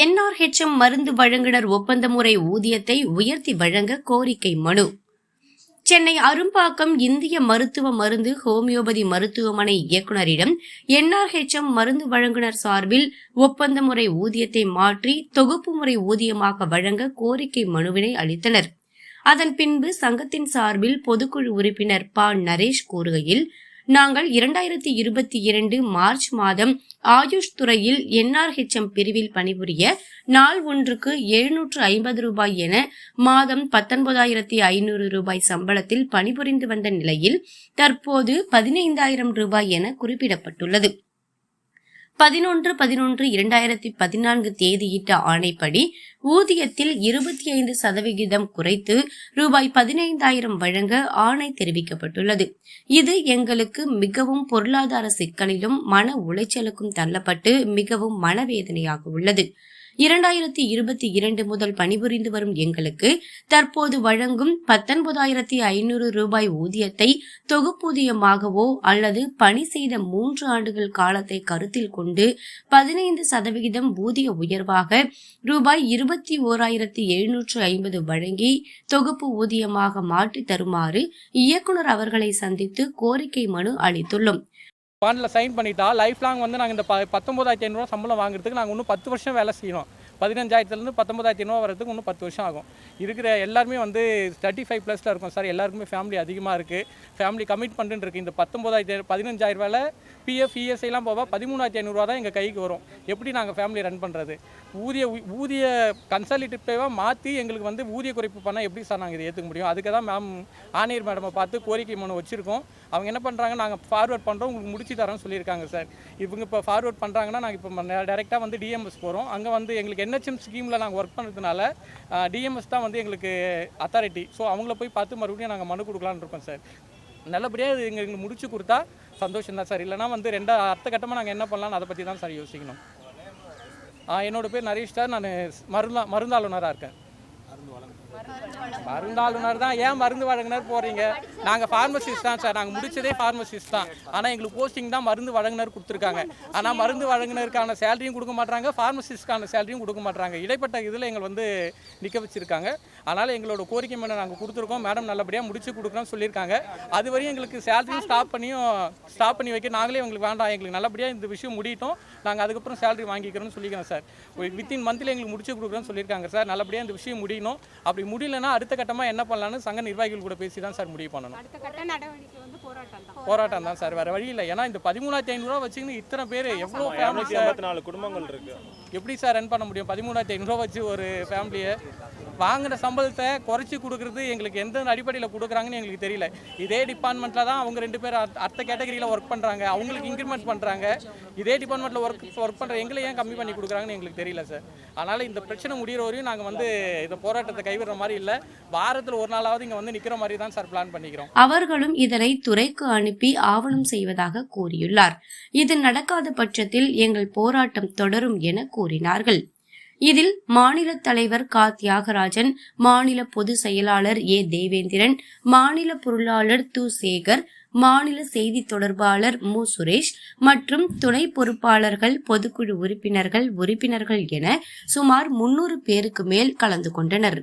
NRHM மருந்து வழங்குனர் ஒப்பந்த முறை ஊதியத்தை உயர்த்தி வழங்க கோரிக்கை மனு. சென்னை அரும்பாக்கம் இந்திய மருத்துவ மருந்து ஹோமியோபதி மருத்துவமனை இயக்குநரிடம் என்ஆர்ஹெச்எம் மருந்து வழங்குனர் சார்பில் ஒப்பந்த முறை ஊதியத்தை மாற்றி தொகுப்பு முறை ஊதியமாக வழங்க கோரிக்கை மனுவினை அளித்தனர். அதன் பின்பு சங்கத்தின் சார்பில் பொதுக்குழு உறுப்பினர் ப. நரேஷ் கூறுகையில் நாங்கள் இரண்டாயிரத்தி இருபத்தி இரண்டு மார்ச் மாதம் ஆயுஷ் துறையில் என்ஆர்ஹெச்எம் பிரிவில் பணிபுரிய நாள் ஒன்றுக்கு எழுநூற்று ஐம்பது ரூபாய் என மாதம் பத்தொன்பதாயிரத்தி ஐநூறு ரூபாய் சம்பளத்தில் பணிபுரிந்து வந்த நிலையில் தற்போது பதினைந்தாயிரம் ரூபாய் என குறிப்பிடப்பட்டுள்ளது. பதினொன்று பதினொன்று இரண்டாயிரத்தி பதினான்கு தேதியிட்ட ஆணைப்படி ஊதியத்தில் இருபத்தி ஐந்து சதவிகிதம் குறைத்து ரூபாய் பதினைந்தாயிரம் வழங்க ஆணை தெரிவிக்கப்பட்டுள்ளது. இது எங்களுக்கு மிகவும் பொருளாதார சிக்கலிலும் மன உளைச்சலுக்கும் தள்ளப்பட்டு மிகவும் மனவேதனையாக உள்ளது. இரண்டாயிரத்தி இருபத்தி இரண்டு முதல் பணிபுரிந்து வரும் எங்களுக்கு தற்போது வழங்கும் பத்தொன்பதாயிரத்தி ஐநூறு ரூபாய் ஊதியத்தை தொகுப்பூதியமாகவோ அல்லது பணி செய்த மூன்று ஆண்டுகள் காலத்தை கருத்தில் கொண்டு பதினைந்து சதவிகிதம் ஊதிய உயர்வாக ரூபாய் இருபத்தி ஓராயிரத்தி எழுநூற்று ஐம்பது வழங்கி தொகுப்பு ஊதியமாக மாற்றி தருமாறு இயக்குனர் அவர்களை சந்தித்து கோரிக்கை மனு அளித்துள்ளோம். பாண்டில் சைன் பண்ணிட்டா லைஃப் லாங் வந்து நாங்கள் இந்த ப பத்தொம்பதாயிரத்தி ஐநூறுரூவா சம்பளம் வாங்குறதுக்கு நாங்கள் இன்னும் பத்து வருஷம் வேலை செய்யணும் பதினஞ்சாயிரத்துலேருந்து பத்தொம்பதாயிரத்தி ஐநூறுவா வரதுக்கு இன்னும் பத்து வருஷம் ஆகும். இருக்கிற எல்லாருமே வந்து தேர்ட்டி ஃபைவ் ப்ளஸில் இருக்கும் சார். எல்லாருக்குமே ஃபேமிலி அதிகமாக இருக்குது ஃபேமிலி கமிட்மெண்ட்டுன்னு இருக்குது இந்த பத்தொம்பதாயிரத்தி பதினஞ்சாயிரம் வேலை பிஎஃப் இஎஸ்ஐலாம் போக பதிமூணாயிரத்தி ஐநூறுரூவா தான் எங்கள் கைக்கு வரும். எப்படி நாங்கள் ஃபேமிலி ரன் பண்ணுறது ஊதிய ஊதிய கன்சல்டேட்டிவ் மாற்றி எங்களுக்கு வந்து ஊதிய குறைப்பு பண்ணால் எப்படி சார் நாங்கள் இதை ஏற்றுக்க முடியும்? அதுக்கு தான் மேம் ஆணையர் மேடமை பார்த்து கோரிக்கை மனு வச்சுருக்கோம். அவங்க என்ன பண்ணுறாங்க நாங்கள் ஃபார்வர்ட் பண்ணுறோம் உங்களுக்கு முடிச்சு தரோம்னு சொல்லியிருக்காங்க சார் இவங்க இப்போ ஃபார்வர்ட் பண்ணுறாங்கன்னா நாங்கள் இப்போ டேரெக்டாக வந்து டிஎம்எஸ் போகிறோம் அங்கே வந்து எங்களுக்கு என்ஹெச்எம் ஸ்கீமில் நாங்கள் ஒர்க் பண்ணுறதுனால டிஎம்எஸ் தான் வந்து எங்களுக்கு அத்தாரிட்டி ஸோ அவங்கள போய் பார்த்து மறுபடியும் நாங்கள் மனு கொடுக்கலான்னு இருக்கோம் சார் நல்லபடியாக இது எங்களுக்கு முடிச்சு கொடுத்தா சந்தோஷம் தான் சார் இல்லைனா வந்து ரெண்டா அடுத்த கட்டமாக நாங்கள் என்ன பண்ணலாம்னு அதை பற்றி தான் சார் யோசிக்கணும். ஆ பேர் நரேஷ் சார் நான் மருந்தா மருந்தாளுநராக இருக்கேன். மருந்தாளுநர் தான். ஏன் மருந்து வழங்குனர் போகிறீங்க நாங்கள் ஃபார்மசிஸ்ட் தான் சார். நாங்கள் முடிச்சதே ஃபார்மசிஸ்ட் தான். ஆனால் எங்களுக்கு போஸ்டிங் தான் மருந்து வழங்குனர் கொடுத்துருக்காங்க. ஆனால் மருந்து வழங்குனருக்கான சேலரியும் கொடுக்க மாட்டாங்க ஃபார்மசிஸ்ட்கான சேலரியும் கொடுக்க மாட்டாங்க இடைப்பட்ட இதில் எங்களை வந்து நிற்க வச்சுருக்காங்க. அதனால் எங்களோட கோரிக்கை மேலே நாங்கள் கொடுத்துருக்கோம். மேடம் நல்லபடியாக முடிச்சு கொடுக்குறோம்னு சொல்லியிருக்காங்க. அது வரையும் எங்களுக்கு சேலரியும் ஸ்டாப் பண்ணியும் ஸ்டாப் பண்ணி வைக்க நாங்களே எங்களுக்கு வேண்டாம். எங்களுக்கு நல்லபடியாக இந்த விஷயம் முடியட்டும். நாங்கள் அதுக்கப்புறம் சேலரி வாங்கிக்கிறோம்னு சொல்லிக்கிறோம் சார். வித்தின் மந்தில் எங்களுக்கு முடிச்சு கொடுக்குறோம்னு சொல்லியிருக்காங்க சார். நல்லபடியாக இந்த விஷயம் முடியணும். அப்படி முடியலன்னா அடுத்த கட்டமாக என்ன பண்ணலாம்னு சங்க நிர்வாகிகள் கூட பேசி தான் சார் முடிவு பண்ணணும். அடுத்த கட்ட நடவடிக்கை வந்து போராட்டம் தான். சார் வேறு வழி இல்லை. ஏன்னா இந்த பதிமூணாயிரத்தி ஐநூறுரூவா வச்சுக்கின்னு இத்தனை பேர் எவ்வளோ ஃபேமிலி நாலு குடும்பங்கள் இருக்கு. எப்படி சார் ரன் பண்ண முடியும்? பதிமூணாயிரத்தி ஐநூறுரூவா வச்சு ஒரு ஃபேமிலியை வாங்கின சம்பளத்தை குறைச்சி கொடுக்குறது எங்களுக்கு எந்த அடிப்படையில் கொடுக்குறாங்கன்னு எங்களுக்கு தெரியல. இதே டிபார்ட்மெண்ட்டில் தான் அவங்க ரெண்டு பேரும் அர்த்த- அடுத்த கேட்டகரியில் ஒர்க் பண்ணுறாங்க அவங்களுக்கு இன்க்ரிமெண்ட் பண்ணுறாங்க இதே டிபார்ட்மெண்ட்டில் ஒர்க் ஒர்க் பண்ணுற எங்களை ஏன் கம்மி பண்ணி கொடுக்குறாங்கன்னு எங்களுக்கு தெரியல சார். அதனால் இந்த பிரச்சனை முடிகிற வரையும் நாங்கள் வந்து இந்த போராட்டத்தை கைவிடுற மாதிரி இல்லை. வாரத்தில் ஒரு நாளாவது இங்கே வந்து நிற்கிற மாதிரி தான் சார் பிளான் பண்ணிக்கிறோம். அவர்களும் இதனை துறைக்கு அனுப்பி ஆவணம் செய்வதாக கூறியுள்ளார். இது நடக்காத பட்சத்தில் எங்கள் போராட்டம் தொடரும் என கூறினார்கள். இதில் மாநில தலைவர் கா. தியாகராஜன் மாநில பொதுச் செயலாளர் ஏ. தேவேந்திரன் மாநில பொருளாளர் து. சேகர் மாநில செய்தி தொடர்பாளர் மு. சுரேஷ் மற்றும் துணை பொறுப்பாளர்கள் பொதுக்குழு உறுப்பினர்கள் உறுப்பினர்கள் என சுமார் முன்னூறு பேருக்கு மேல் கலந்து கொண்டனர்.